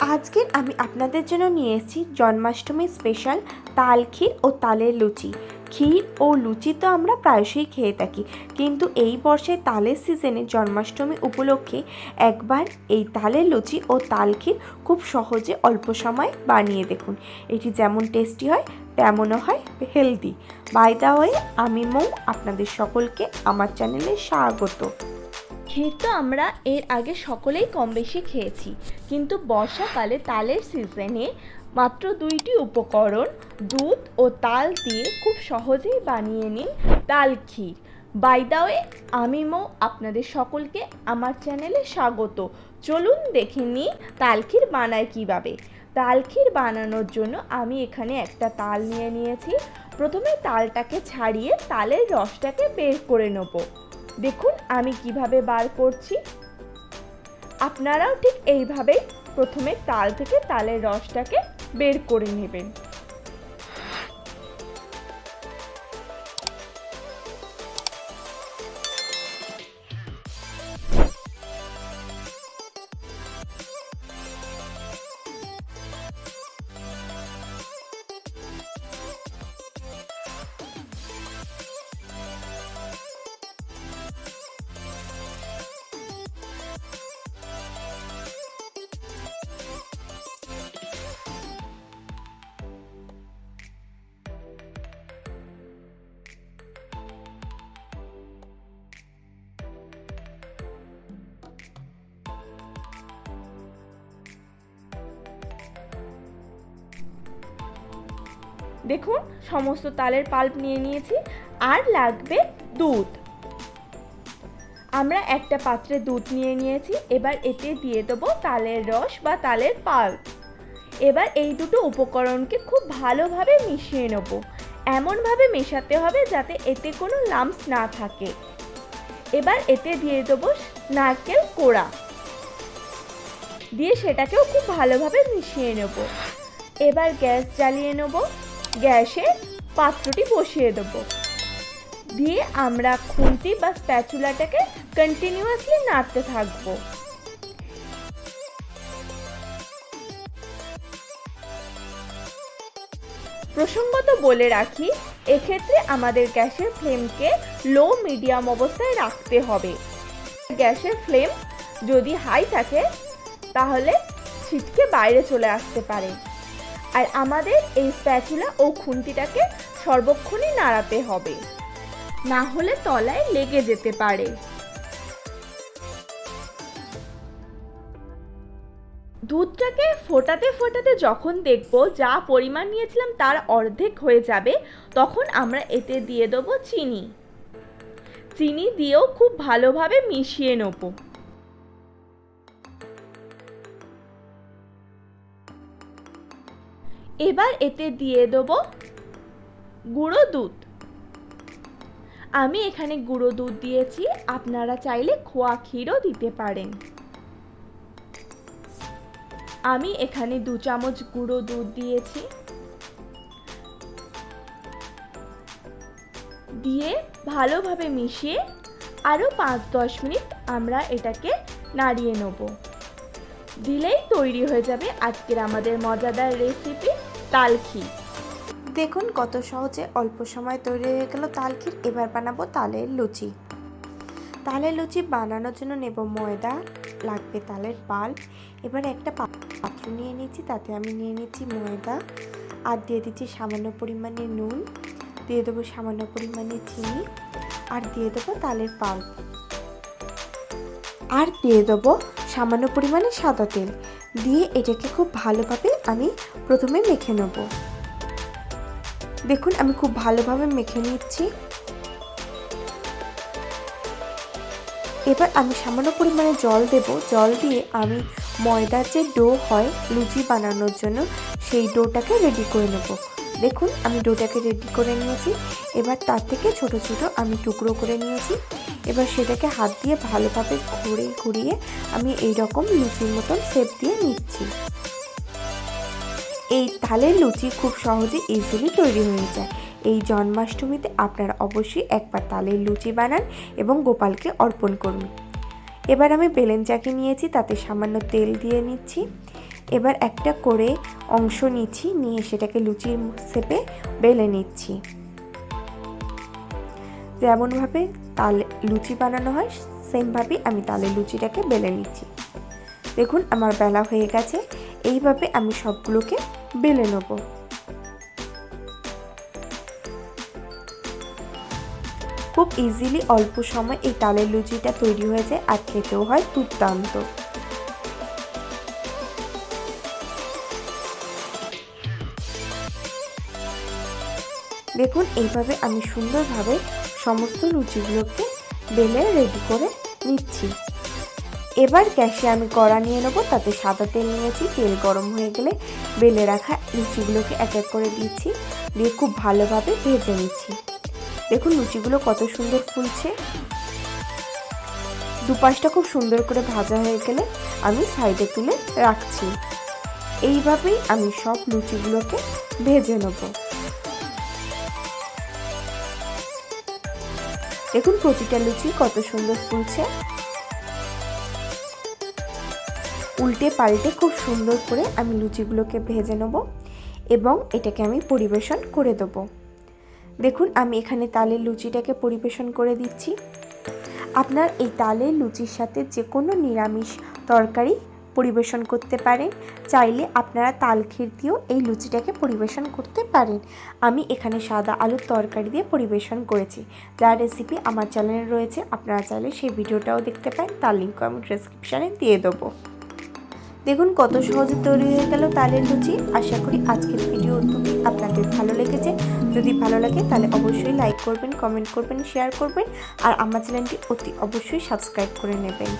আজকের আমি আপনাদের জন্য নিয়ে এসেছি জন্মাষ্টমী স্পেশাল তাল ক্ষীর ও তালের লুচি। ক্ষীর ও লুচি তো আমরা প্রায়শই খেয়ে থাকি, কিন্তু এই বর্ষে তালের সিজনে জন্মাষ্টমী উপলক্ষে একবার এই তালের লুচি ও তাল ক্ষীর খুব সহজে অল্প সময় বানিয়ে দেখুন। এটি যেমন টেস্টি হয়, তেমনও হয় হেলদি বাই দা ওয়ে আমি মৌ, আপনাদের সকলকে আমার চ্যানেলে স্বাগত। ক্ষীর তো আমরা এর আগে সকলেই কম বেশি খেয়েছি। কিন্তু বর্ষাকালে তালের সিজনে মাত্র দুইটি উপকরণ, দুধ ও তাল দিয়ে খুব সহজেই বানিয়ে নিন তাল ক্ষীর। বাই দা ওয়ে আমি মৌ আপনাদের সকলকে আমার চ্যানেলে স্বাগত। চলুন দেখে নিই তাল ক্ষীর বানায় কীভাবে। তাল ক্ষীর বানানোর জন্য আমি এখানে একটা তাল নিয়ে নিয়েছি। প্রথমে তালটাকে ছাড়িয়ে তালের রসটাকে বের করে নেব। দেখুন আমি কীভাবে বার করছি। আপনারাও ঠিক এইভাবেই প্রথমে তাল থেকে তালের রসটাকে বের করে নেবেন। দেখুন, সমস্ত তালের পাল্প নিয়ে নিয়েছি, আর লাগবে দুধ। আমরা একটা পাত্রে দুধ নিয়ে নিয়েছি, এবার এতে দিয়ে দেবো তালের রস বা তালের পাল্প। এবার এই দুটো উপকরণকে খুব ভালোভাবে মিশিয়ে নেব। এমনভাবে মেশাতে হবে যাতে এতে কোনো লাম্পস না থাকে। এবার এতে দিয়ে দেবো নারকেল কোড়া। দিয়ে সেটাকেও খুব ভালোভাবে মিশিয়ে নেব। এবার গ্যাস জ্বালিয়ে নেব। গ্যাসে পাত্রটি বসিয়ে দেব। দিয়ে আমরা খুন্তি বা স্প্যাচুলাটাকে কন্টিনিউয়াসলি নাড়তে থাকব। প্রসঙ্গত বলে রাখি, এক্ষেত্রে আমাদের গ্যাসের ফ্লেমকে লো মিডিয়াম অবস্থায় রাখতে হবে। গ্যাসের ফ্লেম যদি হাই থাকে, তাহলে ছিটকে বাইরে চলে আসতে পারে। আর আমাদের এই স্প্যাচুলা ও খুন্তিটাকে সর্বক্ষণই নাড়াতে হবে। না হলে তলায় লেগে যেতে পারে। দুধটাকে ফোটাতে ফোটাতে যখন দেখব যা পরিমাণ নিয়েছিলাম তার অর্ধেক হয়ে যাবে, তখন আমরা এতে দিয়ে দেবো চিনি। চিনি দিয়েও খুব ভালোভাবে মিশিয়ে নেব। এবার এতে দিয়ে দেবো গুঁড়ো দুধ। আমি এখানে গুঁড়ো দুধ দিয়েছি, আপনারা চাইলে খোয়া ক্ষীরও দিতে পারেন। আমি এখানে দু চামচ গুঁড়ো দুধ দিয়েছি। দিয়ে ভালোভাবে মিশিয়ে আরও পাঁচ দশ মিনিট আমরা এটাকে নাড়িয়ে নেব। দিলেই তৈরি হয়ে যাবে আজকের আমাদের মজাদার রেসিপি তালখি। দেখুন কত সহজে অল্প সময় তৈরি হয়ে গেল তাল ক্ষীর এবার বানাবো তালের লুচি। তালের লুচি বানানোর জন্য নেব ময়দা, লাগবে তালের পাল্প। এবার একটা পাত্র নিয়ে নিচ্ছি তাতে আমি নিয়ে নিচ্ছি ময়দা। আর দিয়ে দিচ্ছি সামান্য পরিমাণে নুন। দিয়ে দেবো সামান্য পরিমাণে চিনি। আর দিয়ে দেবো তালের পাল্প। আর দিয়ে দেবো সামান্য পরিমাণে সাদা তেল। দিয়ে এটাকে খুব ভালোভাবে আমি প্রথমে মেখে নেব। দেখুন, আমি খুব ভালোভাবে মেখে নিচ্ছি। এবার আমি সামান্য পরিমাণে জল দেব। জল দিয়ে আমি ময়দার যে ডো হয়, লুচি বানানোর জন্য, সেই ডোটাকে রেডি করে নেব। দেখুন, আমি ডোটাকে রেডি করে নিয়েছি। এবার তার থেকে ছোট ছোট আমি টুকরো করে নিয়েছি। এবার সেটাকে হাত দিয়ে ভালোভাবে ঘুরিয়ে ঘুরিয়ে আমি এই রকম লুচির মতন শেপ দিয়ে নিচ্ছি। এই তালের লুচি খুব সহজে ইজিলি তৈরি হয়ে যায়। এই জন্মাষ্টমীতে আপনারা অবশ্যই একবার তালের লুচি বানান এবং গোপালকে অর্পণ করুন। এবার আমি বেলেন চাকি নিয়েছি, তাতে সামান্য তেল দিয়ে নিচ্ছি। এবার একটা করে অংশ নিচ্ছি, নিয়ে সেটাকে লুচির শেপে বেলে নিচ্ছি। যেমনভাবে তালে লুচি বানানো হয়, সেমভাবেই আমি তালে লুচিটাকে বেলে নিচ্ছি। দেখুন, আমার বেলা হয়ে গেছে, এইভাবে আমি সবগুলোকে বেলে নেব। খুব ইজিলি অল্প সময় এই তালের লুচিটা তৈরি হয়ে যায় আর খেতেও হয় দুর্দান্ত। দেখুন, এইভাবে আমি সুন্দরভাবে সমস্ত লুচিগুলোকে বেলে রেডি করে নিচ্ছি। এবার গ্যাসে আমি কড়া নিয়ে নেব, তাতে সাদা তেল নিয়েছি। তেল গরম হয়ে গেলে বেলে রাখা লুচিগুলোকে এক এক করে দিচ্ছি, দিয়ে খুব ভালোভাবে ভেজে নিচ্ছি। দেখুন, লুচিগুলো কত সুন্দর ফুলছে। দুপাশটা খুব সুন্দর করে ভাজা হয়ে গেলে আমি সাইডে তুলে রাখছি। এইভাবেই আমি সব লুচিগুলোকে ভেজে নেব। দেখুন প্রতিটা লুচি কত সুন্দর ফুলছে। উল্টে পাল্টে খুব সুন্দর করে আমি লুচিগুলোকে ভেজে নেব এবং এটাকে আমি পরিবেশন করে দেবো। দেখুন আমি এখানে তালের লুচিটাকে পরিবেশন করে দিচ্ছি। আপনার এই তালের লুচির সাথে যে কোনো নিরামিষ তরকারি পরিবেশন করতে পারেন। চাইলে আপনারা তাল ক্ষীর দিয়েও এই লুচিটাকে পরিবেশন করতে পারেন। আমি এখানে সাদা আলুর তরকারি দিয়ে পরিবেশন করেছি। যার রেসিপি আমার চ্যানেলে রয়েছে, আপনারা চাইলে সেই ভিডিওটাও দেখতে পারেন। তার লিঙ্ক আমি ডেসক্রিপশানে দিয়ে দেবো। দেখুন কত সহজে তৈরি হয়ে গেল তালের লুচি। আশা করি আজকের ভিডিও আপনাদের ভালো লেগেছে। যদি ভালো লাগে তাহলে অবশ্যই লাইক করবেন কমেন্ট করবেন শেয়ার করবেন। আর আমার চ্যানেলটি অতি অবশ্যই সাবস্ক্রাইব করে নেবেন।